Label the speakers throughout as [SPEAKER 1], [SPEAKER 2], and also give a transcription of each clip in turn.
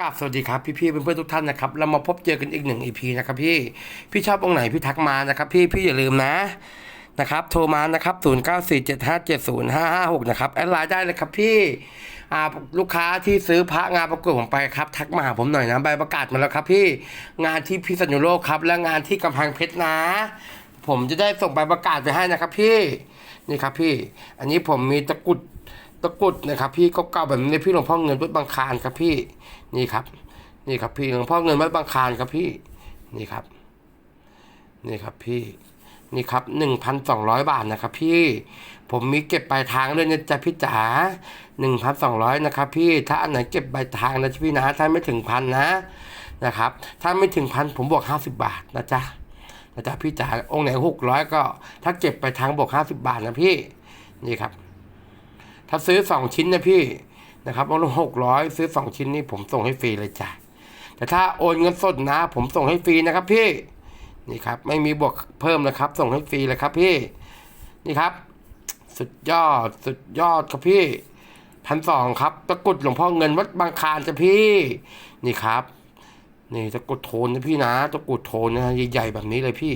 [SPEAKER 1] กราบสวัสดีครับพี่ๆเพื่อนๆทุกท่านนะครับเรามาพบเจอกันอีกหนึ่งอีพีนะครับพี่พี่ชอบองค์ไหนพี่ทักมานะครับ พี่พี่อย่าลืมนะนะครับโทรมานะครับ 0 9 4 7 5 7 0 5 5 6 นะครับแอดไลน์ได้เลยครับพี่ลูกค้าที่ซื้อพระงานประกวดผมไปครับ ทักมาหาผมหน่อยนะใบประกาศมาแล้วครับพี่งานที่พิษณุโลกครับ และงานที่กำแพงเพชรนะ ผมจะได้ส่งใบประกาศไปให้นะครับพี่นี่ครับพี่ อันนี้ผมมีตะกุดตะกุดนะครับ พี่ก็เก่าๆแบบนี้พี่หลวงพ่อเงินวัดบางคานครับพี่ นี่ครับ นี่ครับพี่หลวงพ่อเงินวัดบางคานครับพี่ นี่ครับ นี่ครับพี่ นี่ครับหนึ่งพันสองร้อยบาทนะครับพี่ ผมมีเก็บปลายทางด้วยนะจ๊ะพี่จ๋าหนึ่งพันสองร้อยนะครับพี่ ถ้าอันไหนเก็บปลายทางนะพี่นะ ถ้าไม่ถึงพันนะ นะครับ ถ้าไม่ถึงพันผมบวกห้าสิบบาทนะจ๊ะนะจ๊ะพี่จ๋า องค์ไหนหกร้อยก็ ถ้าเก็บไปทางบวกห้าสิบบาทนะพี่ นี่ครับ ถ้าซื้อสองชิ้นนะพี่ นะครับลงหกร้อยซื้อสองชิ้นนี่ผมส่งให้ฟรีเลยจ้ะแต่ถ้าโอนเงินสดนะ ผมส่งให้ฟรีนะครับพี่นี่ครับไม่มีบวกเพิ่มนะครับ ส่งให้ฟรีเลยครับพี่นี่ครับ สุดยอดสุดยอดครับพี่พันสองครับตะกรุดหลวงพ่อเงินวัดบางคานจ้ะพี่ นี่ครับนี่ตะกรุดโทนนะพี่นะตะกรุดโทนนะใหญ่ๆแบบนี้เลยพี่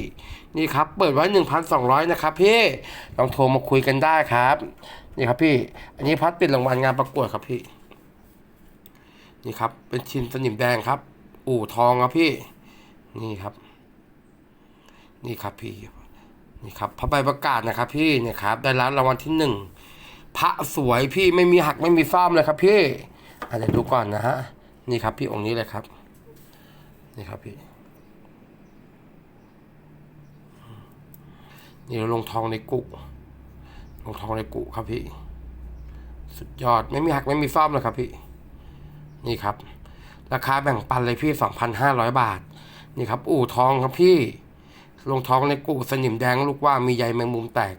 [SPEAKER 1] นี่ครับ เปิดไว้หนึ่งพันสองร้อยนะครับพี่ลองโทรมาคุยกันได้ครับ นี่ครับพี่ อันนี้พัดติดรางวัลงานประกวดครับพี่ นี่ครับ เป็นชิ้นสนิมแดงครับ อู่ทองครับพี่ นี่ครับ นี่ครับพี่ นี่ครับพระใบประกาศนะครับ พี่เนี่ยครับ ได้รับรางวัลที่หนึ่งพระสวยพี่ไม่มีหักไม่มีซ่อมเลยครับพี่อาจจะเดี๋ยวดูก่อนนะฮะ นี่ครับ พี่องค์นี้เลยครับ นี่ครับพี่นี่เราลงทองในกุ๊ ลงทองในกุครับพี่ สุดยอดไม่มีหักไม่มีซ่อมเลยครับพี่ นี่ครับ ราคาแบ่งปันเลยพี่สองพันห้าร้อยบาท นี่ครับ อู่ทองครับพี่ลงทองในกุสนิมแดงลูกว่ามีใยแมงมุมแตก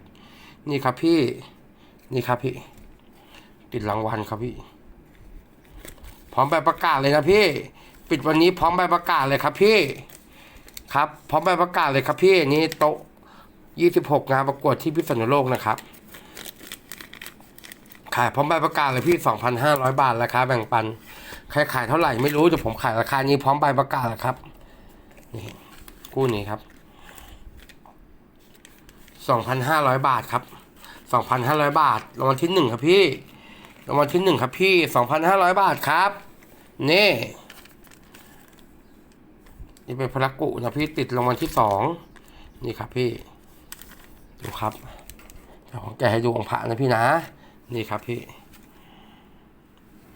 [SPEAKER 1] นี่ครับพี่ นี่ครับพี่ ติดรางวัลครับพี่ พร้อมใบประกาศเลยนะพี่ ปิดวันนี้พร้อมใบประกาศเลยครับพี่ ครับ พร้อมใบประกาศเลยครับพี่นี่โต๊ะยี่สิบหกงานประกวดที่พิษณุโลกนะครับ ขายพร้อมใบประกาศเลยพี่สองพันห้าร้อยบาทราคาแบ่งปัน ใครขายเท่าไหร่ไม่รู้แต่ผมขายราคานี้พร้อมใบประกาศแล้วครับนี่กู้นี้ครับสองพันห้าร้อยบาทครับสองพันห้าร้อยบาทรางวัลที่หนึ่งครับพี่รางวัลที่หนึ่งครับพี่สองพันห้าร้อยบาทครับ นี่ นี่เป็นพระกุนะพี่ติดรางวัลที่สองนี่ครับพี่ ดูครับเดี๋ยวผมแกะให้ดูองค์พระนะพี่นะ นี่ครับพี่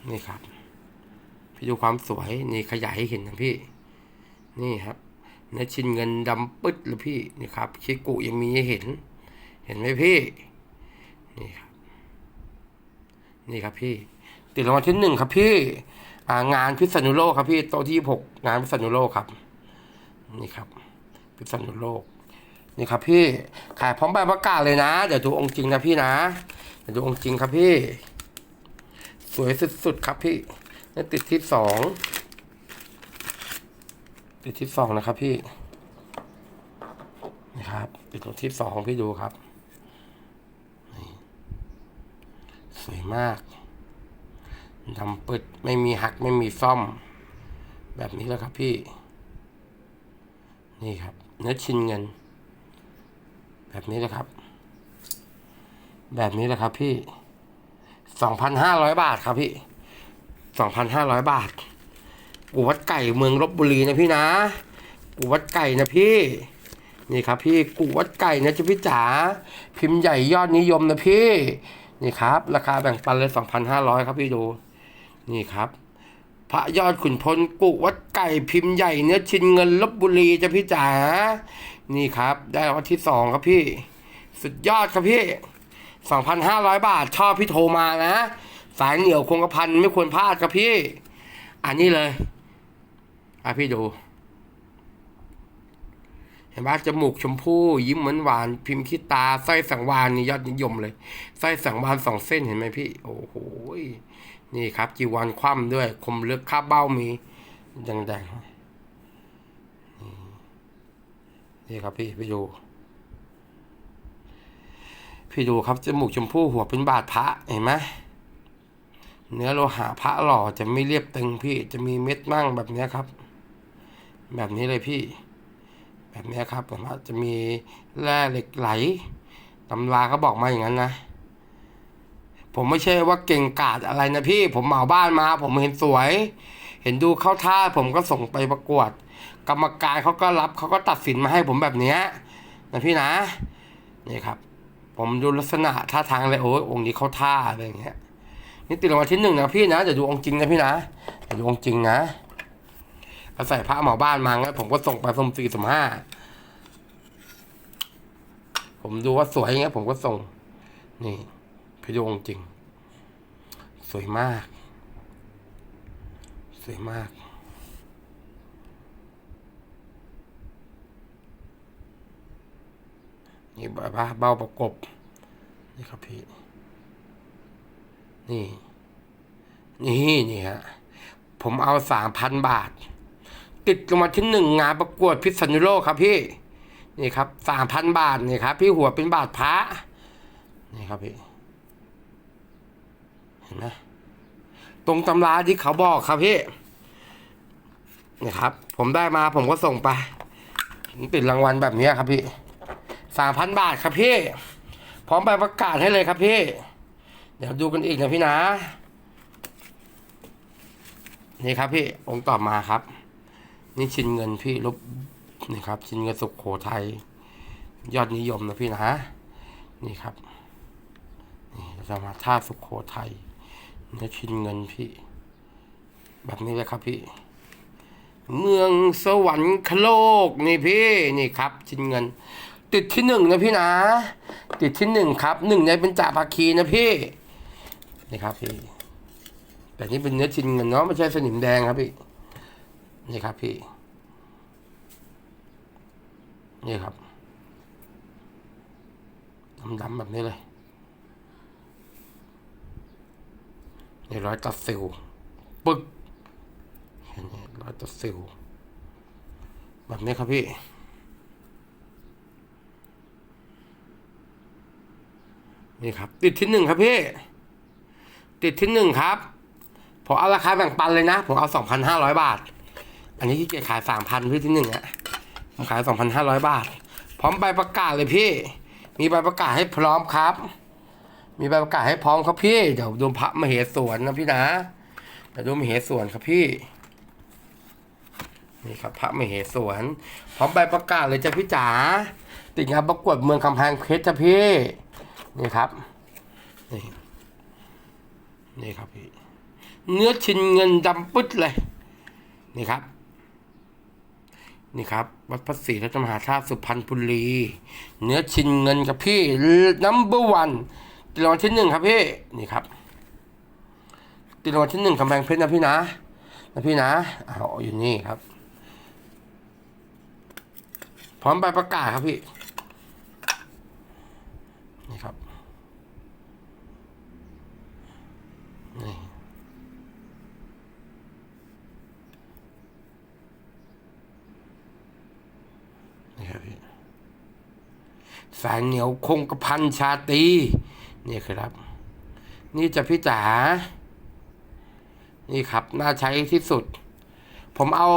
[SPEAKER 1] นี่ครับ พี่ดูความสวย นี่ขยายให้เห็นนะพี่ นี่ครับเนื้อชิ้นเงินดำปึ๊ดเลยพี่ นี่ครับชิกุยังมีให้เห็น เห็นไหมพี่ นี่ครับ นี่ครับพี่ ติดรางวัลที่หนึ่งครับพี่งานพิษณุโลกครับพี่โต๊ะที่หกงานพิษณุโลกครับ นี่ครับ พิษณุโลก นี่ครับพี่ขายพร้อมใบประกาศเลยนะ เดี๋ยวดูองค์จริงนะพี่นะ ดวงจริงครับพี่ สวยสุดๆครับพี่นี่ติดที่สองติดที่สองนะครับพี่นี่ครับ ติดตรงที่สองพี่ดูครับสวยมากดำปึดไม่มีหักไม่มีซ่อม แบบนี้แล้วครับพี่ นี่ครับ เนื้อชิ้นเงิน แบบนี้นะครับ แบบนี้แหละครับพี่สองพันห้าร้อยบาทครับพี่สองพันห้าร้อยบาทกูวัดไก่เมืองลบบุรีนะพี่นะกูวัดไก่นะพี่ นี่ครับพี่กูวัดไก่นะจ๊ะพี่จ๋าพิมพ์ใหญ่ยอดนิยมนะพี่ นี่ครับ ราคาแบ่งปันเลยสองพันห้าร้อยครับพี่ดูนี่ครับ พระยอดขุนพลกุวัดไก่พิมพ์ใหญ่เนื้อชิ้นเงินลบบุรีจ้ะพี่จ๋านี่ครับ ได้วันที่สองครับพี่ สุดยอดครับพี่ สองพันห้าร้อยบาทชอบพี่โทรมานะ สายเหนียวคงกระพันไม่ควรพลาดครับพี่ อันนี้เลย อะพี่ดู เห็นไหมจมูกชมพู่ยิ้มเหมือนหวาน พิมพ์ขี้ตาสร้อยสังวานนี่ยอดนิยมเลยสร้อยสังวานสองเส้นเห็นไหมพี่ โอ้โหนี่ครับจีวรคว่ำด้วย คมเลือกคาบเบ้ามีแดงๆนี่ครับพี่พี่ดู พี่ดูครับจมูกชมพู่หัวเป็นบาดพระเห็นไหมเนื้อโลหะพระหล่อจะไม่เรียบตึงพี่จะมีเม็ดมั่งแบบนี้ครับ แบบนี้เลยพี่ แบบนี้ครับผมว่าจะมีแร่เหล็กไหลตำราเขาบอกมาอย่างนั้นนะ ผมไม่ใช่ว่าเก่งกาจอะไรนะพี่ ผมเหมาบ้านมา ผมเห็นสวย เห็นดูเข้าท่า ผมก็ส่งไปประกวด กรรมการเขาก็รับเขาก็ตัดสินมาให้ผมแบบนี้นะพี่นะนี่ครับ ผมดูลักษณะท่าทางเลยโอ้ยองค์นี้เข้าท่าอะไรอย่างเงี้ยนี่ติดรางวัลที่หนึ่งนะพี่นะเดี๋ยวดูองค์จริงนะพี่นะเดี๋ยวดูองค์จริงนะเอาใส่พระเหมาบ้านมางั้นผมก็ส่งไปสมสี่สมห้าผมดูว่าสวยอย่างเงี้ยผมก็ส่ง นี่พี่ดูองจริง สวยมาก สวยมาก นี่บาเบาประกบ นี่ครับพี่ นี่ นี่นี่ฮะ ผมเอาสามพันบาท ติดลงมาที่หนึ่งงานประกวดพิษณุโลกครับพี่ นี่ครับสามพันบาทนี่ครับ พี่หัวเป็นบาทพระ นี่ครับพี่ เห็นไหมตรงตำราที่เขาบอกครับพี่นี่ครับ ผมได้มาผมก็ส่งไป ติดรางวัลแบบนี้ครับพี่ สามพันบาทครับพี่ พร้อมใบประกาศให้เลยครับพี่ เดี๋ยวดูกันอีกนะพี่นะ นี่ครับพี่ องค์ต่อมาครับ นี่ชินเงินพี่ลบนี่ครับ ชินเงินสุขโขทัยยอดนิยมนะพี่นะนี่ครับนี่เราจะมาท่าสุขโขทัยเนื้อชินเงินพี่ แบบนี้เลยครับพี่ เมืองสวรรคโลกนี่พี่นี่ครับ ชินเงิน ติดที่หนึ่งนะพี่นะ ติดที่หนึ่งครับหนึ่งในเป็นจ่าภาคีนะพี่นี่ครับพี่แต่นี่เป็นเนื้อชินเงินเนาะไม่ใช่สนิมแดงครับพี่นี่ครับพี่นี่ครับดำๆแบบนี้เลยนี่ร้อยตัดสิวปึ๊กเห็นไหมร้อยตัดสิวแบบนี้ครับพี่ นี่ครับ ติดที่หนึ่งครับพี่ ติดที่หนึ่งครับ ผมเอาราคาแบ่งปันเลยนะ ผมเอาสองพันห้าร้อยบาท อันนี้ที่เกียขายสามพันพี่ที่หนึ่งอะผมขายสองพันห้าร้อยบาท พร้อมใบประกาศเลยพี่ มีใบประกาศให้พร้อมครับ มีใบประกาศให้พร้อมครับพี่ เดี๋ยวดูพระมเหสวนนะพี่นะ เดี๋ยวดูมเหสวนครับพี่นี่ครับพระมเหสวนพร้อมใบประกาศเลยจ้ะพี่จ๋าติดงานประกวดเมืองกำแพงเพชรจ้ะพี่ นี่ครับนี่นี่ครับพี่เนื้อชิ้นเงินดำปึ๊ดเลย นี่ครับ นี่ครับ วัดพระศรีรัตนมหาธาตุสุพรรณบุรี เนื้อชิ้นเงินครับพี่นัมเบอร์วันติดรางวัลที่หนึ่งครับพี่ นี่ครับ ติดรางวัลที่หนึ่งกำแพงเพชรนะพี่นะนะพี่นะเอาอยู่นี่ครับ พร้อมใบประกาศครับพี่ นี่ครับ นี่ นี่ครับพี่ สายเหนียวคงกระพันชาตีนี่ครับ นี่จะพี่จ๋านี่ครับ น่าใช้ที่สุด ผมเอา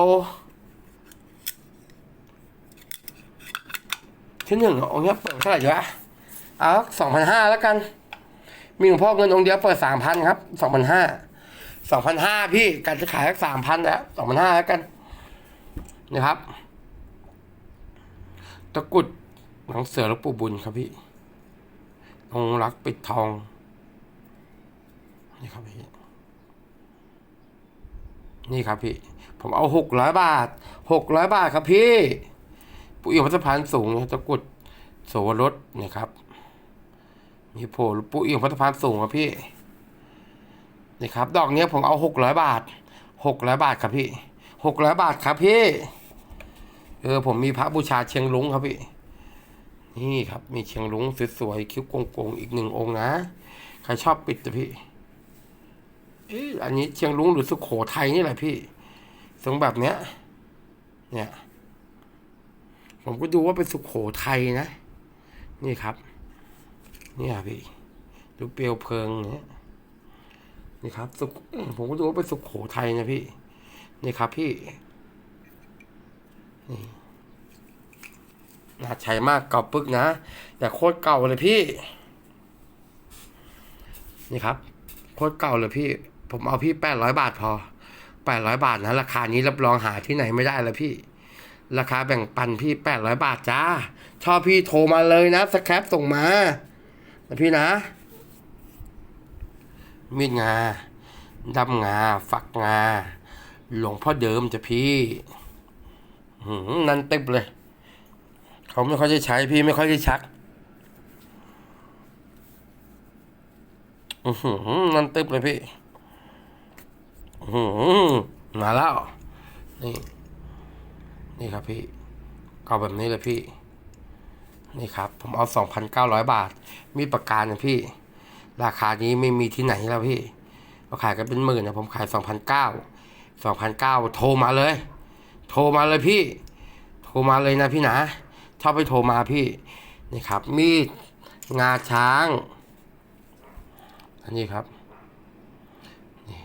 [SPEAKER 1] ที่หนึ่งองค์นี้เปิดเท่าไหร่วะเอาสองพันห้าแล้วกัน มีหลวงพ่อเงินองค์เดียวเปิดสามพันครับสองพันห้าสองพันห้าพี่การจะขายสักสามพันแล้วสองพันห้าแล้วกันนะครับ ตะกรุด หนังเสือหลวงปู่บุญครับพี่องค์รักปิดทอง นี่ครับพี่ นี่ครับพี่ ผมเอาหกร้อยบาทหกร้อยบาทครับพี่ปุ๋ยพัฒพานสูงนะตะกุดโสวรสเนี่ยครับ มีโผล่ปุ๋ยพัฒพานสูงครับพี่ นี่ครับ ดอกเนี้ยผมเอาหกร้อยบาทหกร้อยบาทครับพี่หกร้อยบาทครับพี่ เออผมมีพระบูชาเชียงลุงครับพี่ นี่ครับ มีเชียงลุงสวยๆคิ้วโกงๆอีกหนึ่งองค์นะ ใครชอบปิดนะพี่เอ๊ะอันนี้เชียงลุงหรือสุโขทัยนี่แหละพี่ทรงแบบเนี้ย เนี่ย ผมก็ดูว่าเป็นสุโขทัยนะ นี่ครับ เนี่ยพี่ ดูเปลวเพลิงเนี่ยนี่ครับ สุขผมก็ดูว่าเป็นสุขโขทัยนะพี่ นี่ครับพี่นี่ น่าใช้มากเก่าปึกนะ แต่โคตรเก่าเลยพี่ นี่ครับ โคตรเก่าเลยพี่ ผมเอาพี่แปดร้อยบาทพอแปดร้อยบาทนะราคานี้รับรองหาที่ไหนไม่ได้แล้วพี่ ราคาแบ่งปันพี่แปดร้อยบาทจ้า ชอบพี่โทรมาเลยนะสแครปส่งมานะพี่นะ มีดงาดำงา ฝักงา หลวงพ่อเดิมจะพี่นั่นเต็มเลย เขาไม่ค่อยจะใช้พี่ไม่ค่อยได้ชักอือนั่นเต็มเลยพี่อือมาแล้วนี่นี่ครับพี่เก่าแบบนี้เลยพี่ นี่ครับ ผมเอาสองพันเก้าร้อยบาท มีประกันนะพี่ ราคานี้ไม่มีที่ไหนแล้วพี่เราขายกันเป็นหมื่นนะผมขายสองพันเก้าสองพันเก้าโทรมาเลย โทรมาเลยพี่ โทรมาเลยนะพี่นะ ชอบไปโทรมาพี่นี่ครับ มีดงาช้าง อันนี้ครับนี่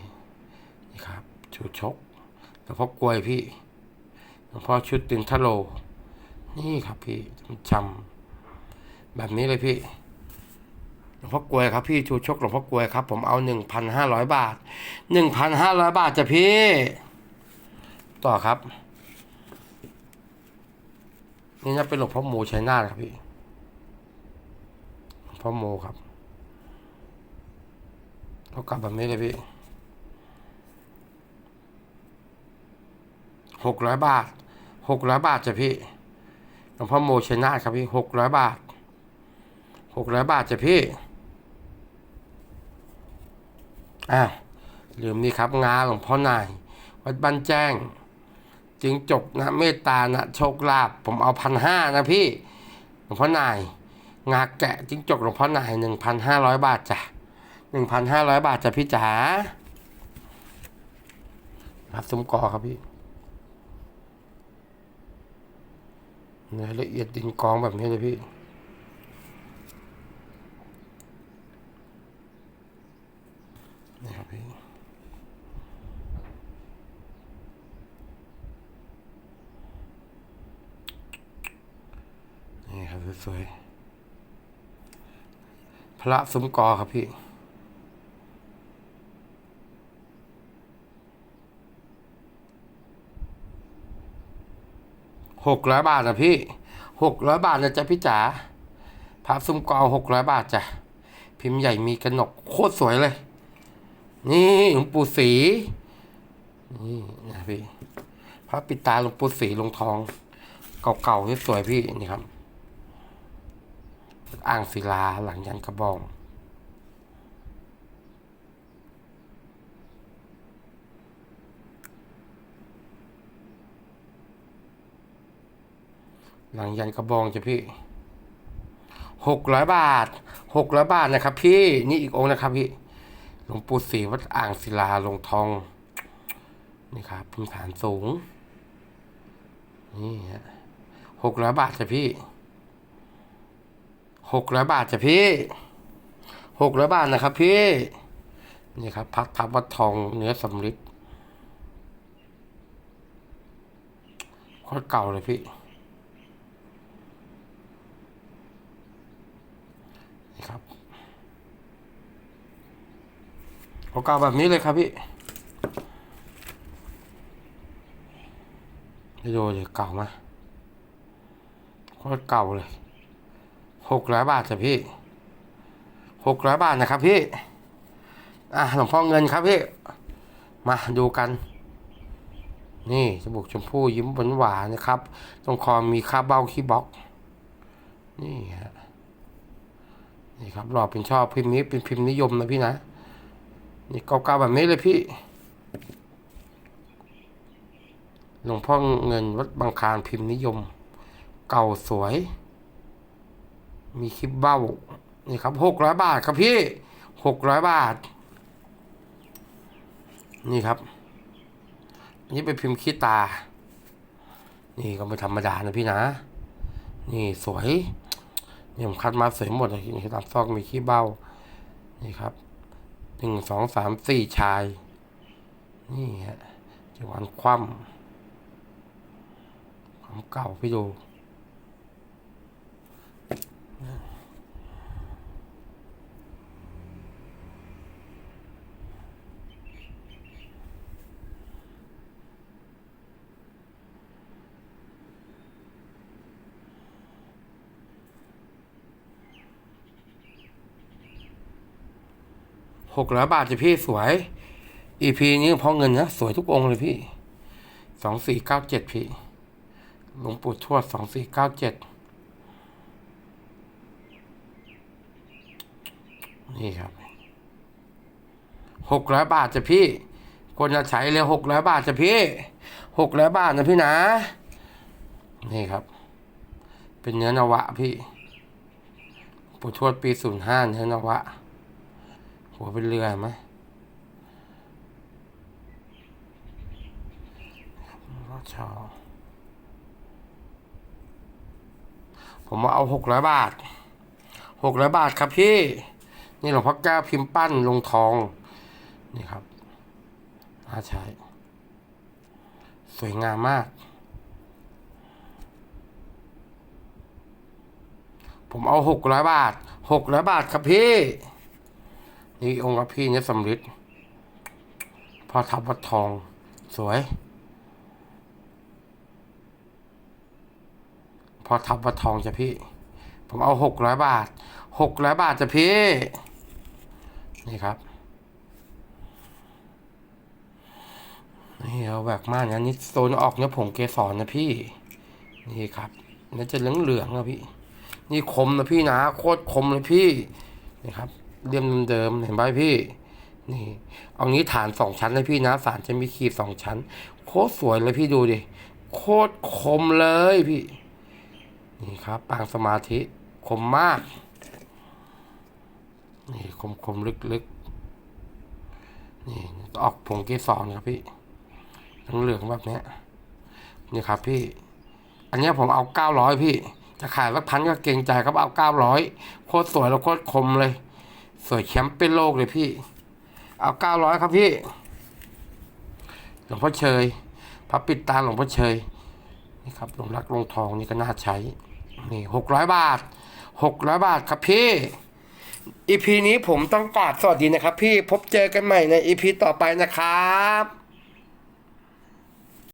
[SPEAKER 1] นี่ครับชูชกแล้วพกกลวยพี่หลวงพ่อชุดตินทะโล นี่ครับพี่จำแบบนี้เลยพี่หลวงพ่อกลวยครับพี่ชูชกหลวงพ่อกลวยครับ ผมเอาหนึ่งพันห้าร้อยบาทหนึ่งพันห้าร้อยบาทจ้ะพี่ ต่อครับ นี่น่าเป็นหลวงพ่อโมชัยนาทครับพี่พ่อโมครับเขากลับแบบนี้เลยพี่หกร้อยบาทหกร้อยบาทจ้ะพี่หลวงพ่อโมชัยนาทครับพี่หกร้อยบาทหกร้อยบาทจ้ะพี่อ้าวลืมนี่ครับงาหลวงพ่อนาย วัดบ้านแจ้ง จึงจบนะเมตตานะโชคลาภผมเอาพันห้านะพี่หลวงพ่อนาย งาแกะจิงจกหลวงพ่อนายหนึ่งพันห้าร้อยบาทจ้ะหนึ่งพันห้าร้อยบาทจ้ะพี่จ๋าครับซุ้มกอครับพี่เนื้อละเอียดดินกองแบบนี้เลยพี่ นี่ครับพี่ นี่ครับส วยพระซุมกอครับพี่ หกร้อยบาทนะพี่ หกร้อยบาทนะจ๊ะพี่จ๋า พระซุ้มกอหกร้อยบาทจ้ะ พิมพ์ใหญ่มีกระหนกโคตรสวยเลย นี่หลวงปู่ศรี นี่นะพี่ พระปิดตาหลวงปู่ศรีลงทอง เก่าๆที่สวยพี่นี่ครับ อ่างศิลาหลังยันกระบองหลังยันกระบองจ้ะพี่หกร้อยบาทหกร้อยบาทนะครับ พี่นี่อีกองค์นะครับพี่หลวงปู่ศรีวัดอ่างศิลาลงทอง นี่ครับพื้นฐานสูง นี่ฮะหกร้อยบาทจ้ะพี่ หกร้อยบาทจ้ะพี่หกร้อยบาทนะครับพี่นี่ครับพักทับวัดทองเนื้อสำริดโคตรเก่าเลยพี่นี่ครับเอาเก่าแบบนี้เลยครับพี่ให้ดูเลยเก่ามากโคตรเก่าเลย หกร้อยบาทจ้ะพี่หกร้อยบาทนะครับพี่ อะหลวงพ่อเงินครับพี่ มาดูกัน นี่จมูกชมพู่ยิ้มหวานหวานนะครับ ตรงคอมีคาบเบ้าขี้บล็อก นี่ฮะ นี่ครับหล่อเป็นชอบพิมพ์นี้เป็นพิมพ์นิยมนะพี่นะ นี่เก่าๆแบบนี้เลยพี่ หลวงพ่อเงินวัดบางคานพิมพ์นิยม เก่าสวย มีคลิปเบ้านี่ครับหกร้อยบาทครับพี่หกร้อยบาท นี่ครับ อันนี้เป็นพิมพ์ขี้ตา นี่ก็ไม่ธรรมดานะพี่นะ นี่สวยนี่ผมคัดมาสวยหมดเลยนี่ตามซอกมีขี้เบ้า นี่ครับหนึ่งสองสามสี่ชาย นี่ฮะจังหวะคว่ำความเก่าพี่ดู หกร้อยบาทจะพี่สวยอีพีนี้เพราะเงินนะ สวยทุกองเลยพี่สองสี่เก้าเจ็ดพี่หลวงปู่ทวดสองสี่เก้าเจ็ด นี่ครับหกร้อยบาทจะพี่คนจะใช้เลยหกร้อยบาทจะพี่หกร้อยบาทนะพี่นะ นี่ครับ เป็นเนื้อนวะพี่ปู่ทวดปีศูนย์ห้าเนื้อนวะ หัวเป็นเรือเห็นไหมชอผมมาเอาหกร้อยบาทหกร้อยบาทครับพี่ นี่หลวงพ่อแก้วพิมพ์ปั้นลงทอง นี่ครับน่าใช้สวยงามมาก ผมเอาหกร้อยบาทหกร้อยบาทครับพี่ นี่องค์พระพี่เนี่ยสำริดพอทับวัดทอง สวย พอทับวัดทองจ้ะพี่ ผมเอาหกร้อยบาทหกร้อยบาทจ้ะพี่ นี่ครับ นี่เอาแหวกมากนะนี่โซนออกเนื้อผงเกสรนะพี่ นี่ครับนี่จะเหลืองเหลืองนะพี่ นี่คมนะพี่นะโคตรคมเลยพี่ นี่ครับเรียมเดิมเห็นไหมพี่ นี่ เอางี้ฐานสองชั้นเลยพี่นะสารจะมีขีดสองชั้น โคตรสวยเลยพี่ดูดิ โคตรคมเลยพี่ นี่ครับ ปางสมาธิคมมาก นี่คมคมลึกลึกๆนี่ออกผงเกสรครับพี่เหลืองๆแบบนี้นี่ครับพี่ อันนี้ผมเอาเก้าร้อยพี่ จะขายสักพันก็เกรงใจครับเอาเก้าร้อยโคตรสวยแล้วโคตรคมเลย สวยแชมป์เป็นโลกเลยพี่ เอาเก้าร้อยครับพี่หลวงพ่อเชยพระปิดตาหลวงพ่อเชยนี่ครับหลวงรักหลวงทองนี่ก็น่าใช้นี่หกร้อยบาทหกร้อยบาทครับพี่ อีพีนี้ผมต้องกราบสวัสดีนะครับ พี่พบเจอกันใหม่ในอีพีต่อไปนะครับ